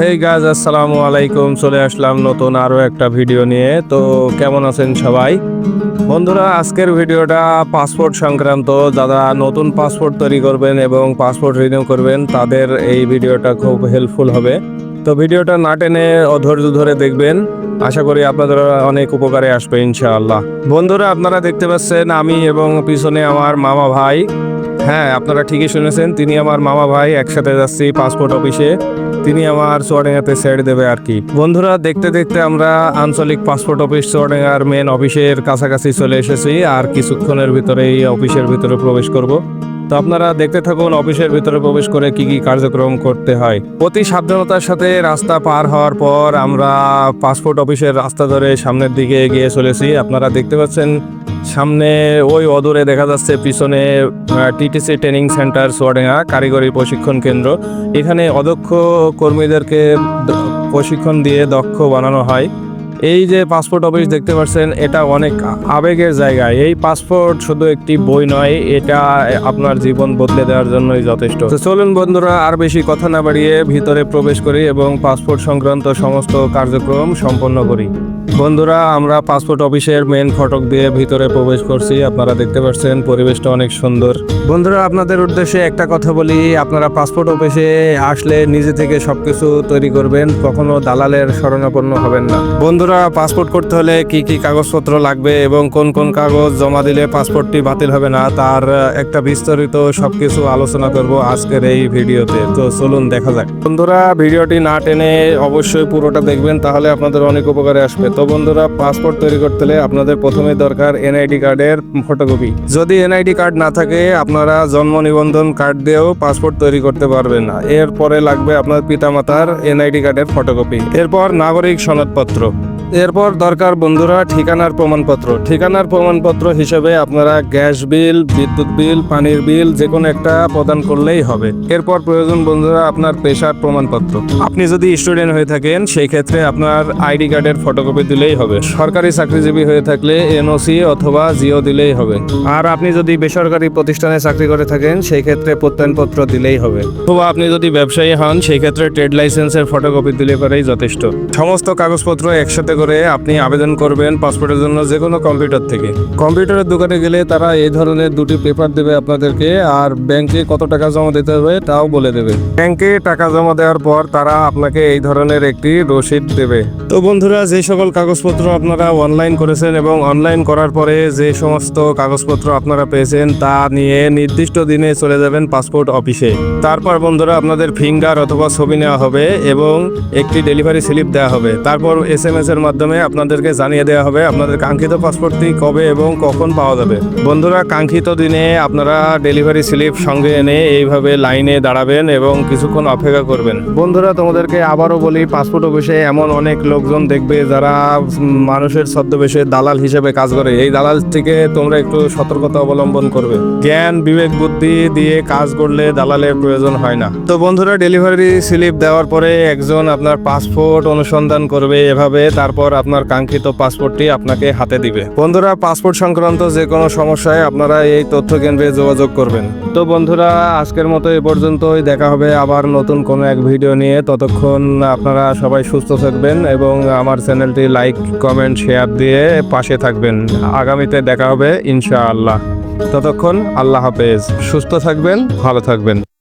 হেই গাজ আসসালামু আলাইকুম চলে আসলাম নতুন আরও একটা ভিডিও নিয়ে। তো কেমন আছেন সবাই? বন্ধুরা, আজকের ভিডিওটা পাসপোর্ট সংক্রান্ত। যারা নতুন পাসপোর্ট তৈরি করবেন এবং পাসপোর্ট রিনিউ করবেন, তাদের এই ভিডিওটা খুব হেল্পফুল হবে। তো ভিডিওটা না টেনে অধৈর্য ধরে দেখবেন। আশা করি আপনাদের অনেক উপকারে আসবে, ইনশাআল্লাহ। বন্ধুরা, আপনারা দেখতে পাচ্ছেন আমি এবং পিছনে আমার মামা ভাই। হ্যাঁ আপনারা ঠিকই শুনেছেন। তিনি আমার মামা ভাই, একসাথে যাচ্ছি পাসপোর্ট অফিসে তিনি আমার চুয়াডাঙ্গাতে ছেড়ে দেবে আর কি। বন্ধুরা, দেখতে দেখতে আমরা আঞ্চলিক পাসপোর্ট অফিস চুয়াডাঙ্গার মেন অফিসের কাছাকাছি চলে এসেছি। আর কিছুক্ষণের ভিতরে এই অফিসের ভিতরে প্রবেশ করব। তো আপনারা দেখতে থাকুন, অফিসের ভিতরে প্রবেশ করে কি কি কার্যক্রম করতে হয়। অতি সাবধানতার সাথে রাস্তা পার হওয়ার পর আমরা পাসপোর্ট অফিসের রাস্তা ধরে সামনের দিকে এগিয়ে চলেছি। আপনারা দেখতে পাচ্ছেন, সামনে ওই অদূরে দেখা যাচ্ছে পিছনে টিটিসি ট্রেনিং সেন্টার, সোয়াডেঙ্গা, কারিগরি প্রশিক্ষণ কেন্দ্র। এখানে অদক্ষ কর্মীদেরকে প্রশিক্ষণ দিয়ে দক্ষ বানানো হয়। এই যে পাসপোর্ট অফিস দেখতে পাচ্ছেন, এটা অনেক আবেগের জায়গা। এই পাসপোর্ট শুধু একটি বই নয়, এটা আপনার জীবন বদলে দেওয়ার জন্যই যথেষ্ট। চলুন বন্ধুরা, আর বেশি কথা না বাড়িয়ে ভিতরে প্রবেশ করি এবং পাসপোর্ট সংক্রান্ত সমস্ত কার্যক্রম সম্পন্ন করি। বন্ধুরা, আমরা পাসপোর্ট অফিসের মেন ফটক দিয়ে ভিতরে প্রবেশ করছি। আপনারা দেখতে পাচ্ছেন, পরিবেশটা অনেক সুন্দর। বন্ধুরা, আপনাদের উদ্দেশ্যে একটা কথা বলি। আপনারা পাসপোর্ট অফিসে আসলে নিজে থেকে সবকিছু তৈরি করবেন, কখনো দালালের শরণাপন্ন হবেন না। বন্ধুরা পাসপোর্ট করতে হলে কি কি কাগজপত্র লাগবে এবং কোন কোন কাগজ জমা দিলে পাসপোর্টটি বাতিল হবে না, তার একটা বিস্তারিত সবকিছু আলোচনা করব আজকের এই ভিডিওতে। তো চলুন দেখা যাক। বন্ধুরা, ভিডিওটি না টেনে অবশ্যই পুরোটা দেখবেন, তাহলে আপনাদের অনেক উপকারে আসবে। তো বন্ধুরা পাসপোর্ট তৈরি করতে হলে আপনাদের প্রথমে দরকার এনআইডি কার্ডের ফটোকপি যদি এনআইডি কার্ড না থাকে, আপনারা জন্ম নিবন্ধন কার্ড দিয়েও পাসপোর্ট তৈরি করতে পারবেন না। এরপরে লাগবে আপনার পিতামাতার এনআইডি কার্ডের ফটোকপি এরপর নাগরিক সনদপত্র। এরপর দরকার বন্ধুরা ঠিকানার প্রমাণপত্র। ঠিকানার প্রমাণপত্র হিসেবে আপনারা গ্যাস বিল, বিদ্যুৎ বিল, পানির বিল যে কোনো একটা প্রদান করলেই হবে। এরপর প্রয়োজন বন্ধুরা আপনার পেশার প্রমাণপত্র। আপনি যদি স্টুডেন্ট হয়ে থাকেন সেই ক্ষেত্রে আপনার আইডি কার্ডের ফটোকপি দিলেই হবে। সরকারি চাকরিজীবী হয়ে থাকলে এনওসি অথবা জিও দিলেই হবে। আর আপনি যদি বেসরকারি প্রতিষ্ঠানে চাকরি করে থাকেন সেই ক্ষেত্রে প্রত্যয়নপত্র দিলেই হবে। অথবা আপনি যদি ব্যবসায়ী হন সেই ক্ষেত্রে ট্রেড লাইসেন্সের ফটোকপি দিলে পরেই যথেষ্ট। সমস্ত কাগজপত্র একসাথে করে আপনি আবেদন করবেন পাসপোর্টের জন্য যে কোনো কম্পিউটার থেকে। কম্পিউটারের দোকানে গেলে তারা এই ধরনের দুটি পেপার দেবে আপনাদেরকে, আর ব্যাংকে কত টাকা জমা দিতে হবে তাও বলে দেবে। ব্যাংকে টাকা জমা দেওয়ার পর তারা আপনাকে এই ধরনের একটি রসিদ দেবে। তো বন্ধুরা, যে সকল কাগজপত্র আপনারা অনলাইন করেছেন এবং অনলাইন করার পরে যে সমস্ত কাগজপত্র আপনারা পেয়েছেন তা নিয়ে নির্দিষ্ট দিনে চলে যাবেন পাসপোর্ট অফিসে। তারপর বন্ধুরা, আপনাদের ফিঙ্গার অথবা ছবি নেওয়া হবে এবং একটি ডেলিভারি স্লিপ দেওয়া হবে। তারপর এস এম এস এর মাধ্যমে আপনাদেরকে জানিয়ে দেওয়া হবে আপনাদের কাঙ্ক্ষিত পাসপোর্টটি কবে এবং কখন পাওয়া যাবে। বন্ধুরা, কাঙ্ক্ষিত দিনে আপনারা ডেলিভারি স্লিপ সঙ্গে এনে এইভাবে লাইনে দাঁড়াবেন এবং কিছুক্ষণ অপেক্ষা করবেন। বন্ধুরা, তোমাদেরকে আবারও বলি, পাসপোর্ট অফিসে এমন অনেক লোকজন দেখবে যারা মানুষের ছদ্মবেশে দালাল হিসেবে কাজ করে। এই দালাল থেকে তোমরা একটু সতর্কতা অবলম্বন করবে। জ্ঞান, বিবেক, বুদ্ধি দিয়ে কাজ করলে দালালের প্রয়োজন হয় না। তো বন্ধুরা, ডেলিভারি স্লিপ দেওয়ার পরে একজন আপনার পাসপোর্ট অনুসন্ধান করবে এভাবে, তারপর আপনার কাঙ্ক্ষিত পাসপোর্টটি আপনাকে হাতে দিবে। বন্ধুরা, পাসপোর্ট সংক্রান্ত যে কোনো সমস্যায় আপনারা এই তথ্য কেন্দ্রে যোগাযোগ করবেন। তো বন্ধুরা, আজকের মতো এ পর্যন্তই। দেখা হবে আবার নতুন কোনো এক ভিডিও নিয়ে। ততক্ষণ আপনারা সবাই সুস্থ থাকবেন এবং আমার চ্যানেলটি লাইক, কমেন্ট, শেয়ার দিয়ে পাশে থাকবেন। আগামীতে দেখা হবে ইনশাআল্লাহ। ততক্ষণ আল্লাহ হাফেজ। সুস্থ থাকবেন, ভালো থাকবেন।